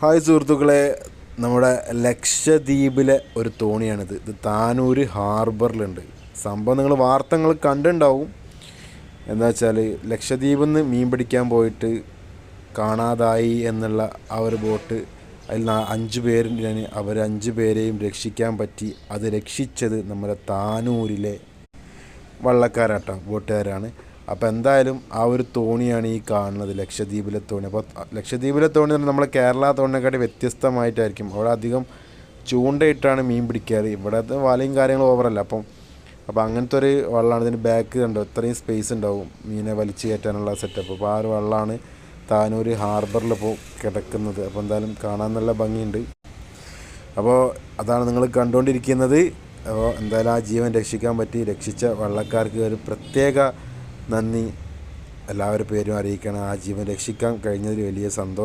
Hi സുഹൃത്തുക്കളെ നമ്മുടെ ലക്ഷദ്വീപിലെ ഒരു തോണിയാണിത്. ഇത് താനൂർ ഹാർബറിലുണ്ട്. സംഭവം നിങ്ങൾ വാർത്തകൾ കണ്ടിട്ടുണ്ടാവും. എന്താ വെച്ചാൽ ലക്ഷദ്വീപിൽ നിന്ന് മീൻ പിടിക്കാൻ പോയിട്ട് കാണാതായി എന്നുള്ള ആ ഒരു ബോട്ട് അതിൽ അഞ്ച് പേരുണ്ടാണ് അവർ അഞ്ച് പേരെയും രക്ഷിക്കാൻ പറ്റി. അത് രക്ഷിച്ചത് നമ്മുടെ താനൂരിലെ വള്ളക്കാരാട്ടോ ബോട്ടുകാരാണ്. അപ്പോൾ എന്തായാലും ആ ഒരു തോണിയാണ് ഈ കാണുന്നത് ലക്ഷദ്വീപിലെ തോണി. അപ്പോൾ ലക്ഷദ്വീപിലെ തോണി എന്ന് നമ്മളെ കേരള തോണിനെക്കാട്ടി വ്യത്യസ്തമായിട്ടായിരിക്കും. അവിടെ അധികം ചൂണ്ടയിട്ടാണ് മീൻ പിടിക്കാറ്. ഇവിടുത്തെ വലയും കാര്യങ്ങളും ഓവറല്ല അപ്പം അപ്പോൾ അങ്ങനത്തെ ഒരു വള്ളമാണ് ഇതിന് ബാക്ക് കണ്ടോ? ഇത്രയും സ്പേസ് ഉണ്ടാവും മീനെ വലിച്ചു കയറ്റാനുള്ള സെറ്റപ്പ് അപ്പോൾ ആ ഒരു വള്ളമാണ് താനൂർ ഹാർബറിൽ ഇപ്പോൾ കിടക്കുന്നത്. അപ്പോൾ എന്തായാലും കാണാൻ നല്ല ഭംഗിയുണ്ട്. അപ്പോൾ അതാണ് നിങ്ങൾ കണ്ടുകൊണ്ടിരിക്കുന്നത് അപ്പോൾ എന്തായാലും ആ ജീവൻ രക്ഷിക്കാൻ പറ്റി. രക്ഷിച്ച വള്ളക്കാർക്ക് ഒരു പ്രത്യേക നന്ദി. എല്ലാവരുടെ പേരും അറിയിക്കണം. ആ ജീവൻ രക്ഷിക്കാൻ കഴിഞ്ഞതിൽ വലിയ സന്തോഷം.